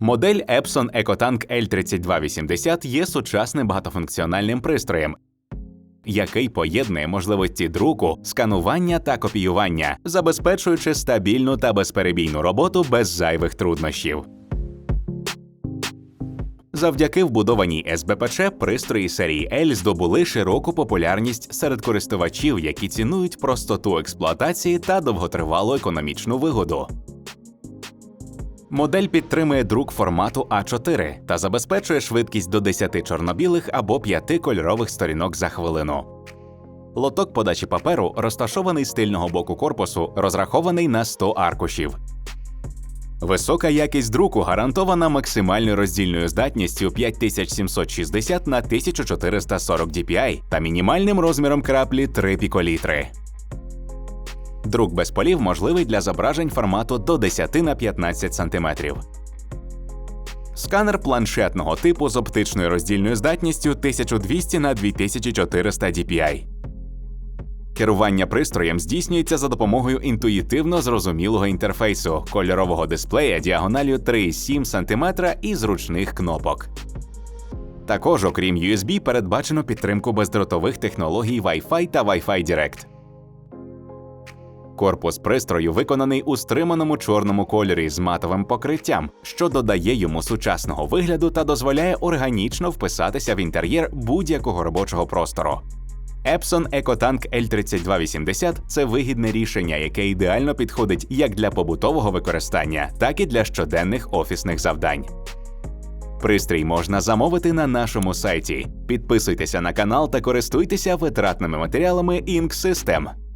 Модель Epson EcoTank L3280 є сучасним багатофункціональним пристроєм, який поєднує можливості друку, сканування та копіювання, забезпечуючи стабільну та безперебійну роботу без зайвих труднощів. Завдяки вбудованій СБПЧ пристрої серії L здобули широку популярність серед користувачів, які цінують простоту експлуатації та довготривалу економічну вигоду. Модель підтримує друк формату А4 та забезпечує швидкість до 10 чорнобілих або 5 кольорових сторінок за хвилину. Лоток подачі паперу розташований з тильного боку корпусу, розрахований на 100 аркушів. Висока якість друку гарантована максимальною роздільною здатністю 5760 на 1440 dpi та мінімальним розміром краплі 3 піколітри. Друк без полів можливий для зображень формату до 10 на 15 см. Сканер планшетного типу з оптичною роздільною здатністю 1200 на 2400 dpi. Керування пристроєм здійснюється за допомогою інтуїтивно зрозумілого інтерфейсу, кольорового дисплея діагоналю 3,7 см і зручних кнопок. Також, окрім USB, передбачено підтримку бездротових технологій Wi-Fi та Wi-Fi Direct. Корпус пристрою виконаний у стриманому чорному кольорі з матовим покриттям, що додає йому сучасного вигляду та дозволяє органічно вписатися в інтер'єр будь-якого робочого простору. Epson EcoTank L3280 – це вигідне рішення, яке ідеально підходить як для побутового використання, так і для щоденних офісних завдань. Пристрій можна замовити на нашому сайті. Підписуйтеся на канал та користуйтеся витратними матеріалами Ink System.